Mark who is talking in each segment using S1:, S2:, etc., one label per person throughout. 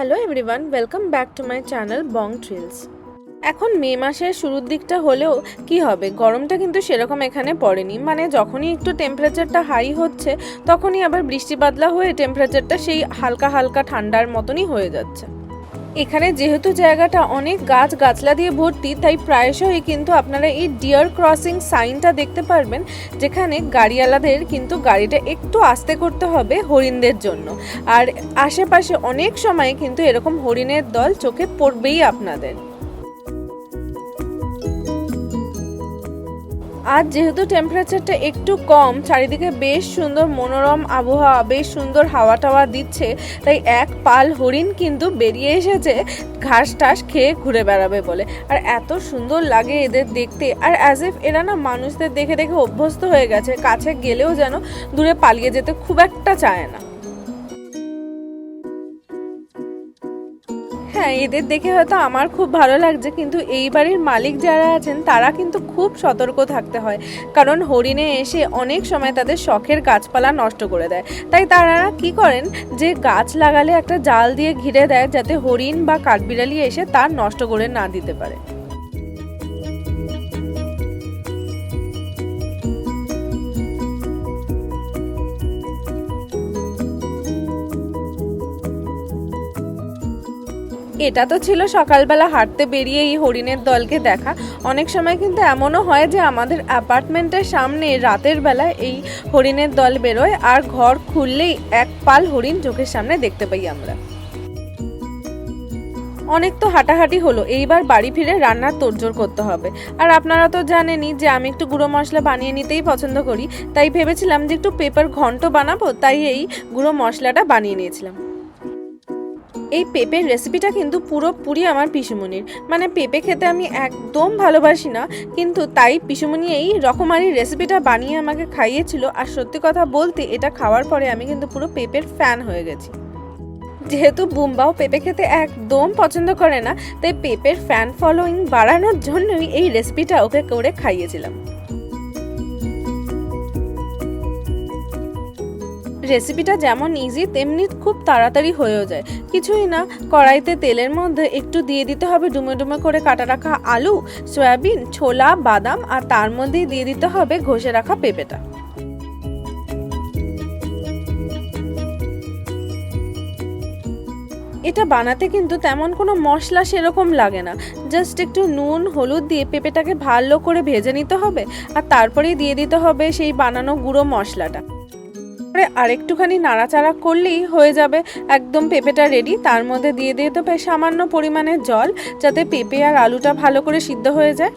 S1: Hello everyone welcome back to my channel Bong Trills এখন May মাসের শুরুর দিকটা হলেও কি হবে? গরমটা কিন্তু সেরকম এখানে পড়েনি। মানে যখনই একটু টেম্পারেচারটা হাই হচ্ছে, তখনই আবার বৃষ্টি বাদলা হয়ে টেম্পারেচারটা সেই হালকা হালকা ঠান্ডার মতনই হয়ে যাচ্ছে। এখানে যেহেতু জায়গাটা অনেক গাছ গাছলা দিয়ে ভর্তি, তাই প্রায়শই কিন্তু আপনারা এই ডিয়ার ক্রসিং সাইনটা দেখতে পারবেন, যেখানে গাড়িওয়ালাদের কিন্তু গাড়িটা একটু আস্তে করতে হবে হরিণদের জন্য। আর আশেপাশে অনেক সময় কিন্তু এরকম হরিণের দল চোখে পড়বেই আপনাদের। আজ যেহেতু টেম্পারেচারটা একটু কম, চারিদিকে বেশ সুন্দর মনোরম আবহাওয়া, বেশ সুন্দর হাওয়া টাওয়া দিচ্ছে, তাই এক পাল হরিণ কিন্তু বেরিয়ে এসেছে ঘাস টাস খেয়ে ঘুরে বেড়াবে বলে। আর এত সুন্দর লাগে এদের দেখতে, আর অ্যাজ ইফ এরা না মানুষদের দেখে দেখে অভ্যস্ত হয়ে গেছে, কাছে গেলেও যেন দূরে পালিয়ে যেতে খুব একটা চায় না। হ্যাঁ এদের দেখে হয়তো আমার খুব ভালো লাগছে, কিন্তু এই বাড়ির মালিক যারা আছেন, তারা কিন্তু খুব সতর্ক থাকতে হয়। কারণ হরিণে এসে অনেক সময় তাদের শখের গাছপালা নষ্ট করে দেয়। তাই তারা কি করেন যে, গাছ লাগালে একটা জাল দিয়ে ঘিরে দেয়, যাতে হরিণ বা কাঠবিড়ালি এসে তার নষ্ট করে না দিতে পারে। এটা তো ছিল সকালবেলা হাঁটতে বেরিয়ে এই হরিণের দলকে দেখা। অনেক সময় কিন্তু এমনও হয় যে আমাদের অ্যাপার্টমেন্টের সামনে রাতের বেলা এই হরিণের দল বেরোয় আর ঘর খুললেই এক পাল হরিণ চোখের সামনে দেখতে পাই আমরা। অনেক তো হাঁটাহাঁটি হলো, এইবার বাড়ি ফিরে রান্নার তোড়জোড় করতে হবে। আর আপনারা তো জানেনই যে আমি একটু গুঁড়ো মশলা বানিয়ে নিতেই পছন্দ করি, তাই ভেবেছিলাম যে একটু পেপার ঘন্ট বানাবো, তাই এই গুঁড়ো মশলাটা বানিয়ে নিয়েছিলাম। এই পেঁপের রেসিপিটা কিন্তু পুরোপুরি আমার পিসুমনির মানে পেঁপে খেতে আমি একদম ভালোবাসি না, কিন্তু তাই পিসুমনি এই রকমারি রেসিপিটা বানিয়ে আমাকে খাইয়েছিল। আর সত্যি কথা বলতে, এটা খাওয়ার পরে আমি কিন্তু পুরো পেঁপের ফ্যান হয়ে গেছি। যেহেতু বুম্বাও পেঁপে খেতে একদম পছন্দ করে না, তাই পেঁপের ফ্যান ফলোয়িং বাড়ানোর জন্যই এই রেসিপিটা ওকে করে খাইয়েছিলাম। রেসিপিটা যেমন ইজি তেমনি খুব তাড়াতাড়ি হয়েও যায়। কিছুই না, কড়াইতে তেলের মধ্যে একটু দিয়ে দিতে হবে ডুমে ডুমে করে কাটা রাখা আলু, সয়াবিন, ছোলা, বাদাম, আর তার মধ্যেই দিয়ে দিতে হবে ঘষে রাখা পেঁপেটা। এটা বানাতে কিন্তু তেমন কোনো মশলা সেরকম লাগে না। জাস্ট একটু নুন, হলুদ দিয়ে পেঁপেটাকে ভালো করে ভেজে নিতে হবে, আর তারপরেই দিয়ে দিতে হবে সেই বানানো গুঁড়ো মশলাটা। তারপরে আরেকটুখানি নাড়াচাড়া করলেই হয়ে যাবে। একদম পেঁপেটা রেডি তার মধ্যে দিয়ে দিয়ে দেবে সামান্য পরিমাণে জল, যাতে পেঁপে আর আলুটা ভালো করে সিদ্ধ হয়ে যায়।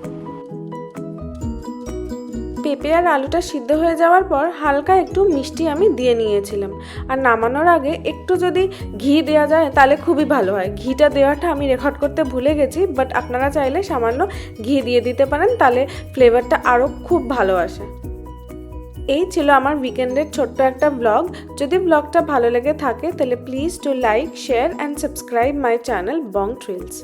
S1: পেঁপে আর আলুটা সিদ্ধ হয়ে যাওয়ার পর হালকা একটু মিষ্টি আমি দিয়ে নিয়েছিলাম। আর নামানোর আগে একটু যদি ঘি দেওয়া যায় তাহলে খুবই ভালো হয়। ঘিটা দেওয়াটা আমি রেকর্ড করতে ভুলে গেছি বাট আপনারা চাইলে সামান্য ঘি দিয়ে দিতে পারেন, তাহলে ফ্লেভারটা আরও খুব ভালো আসে। এই ছিল আমার উইকেন্ডের ছোট্ট একটা ব্লগ যদি ব্লগটা ভালো লেগে থাকে, তাহলে please to like share and subscribe my channel Bong Trills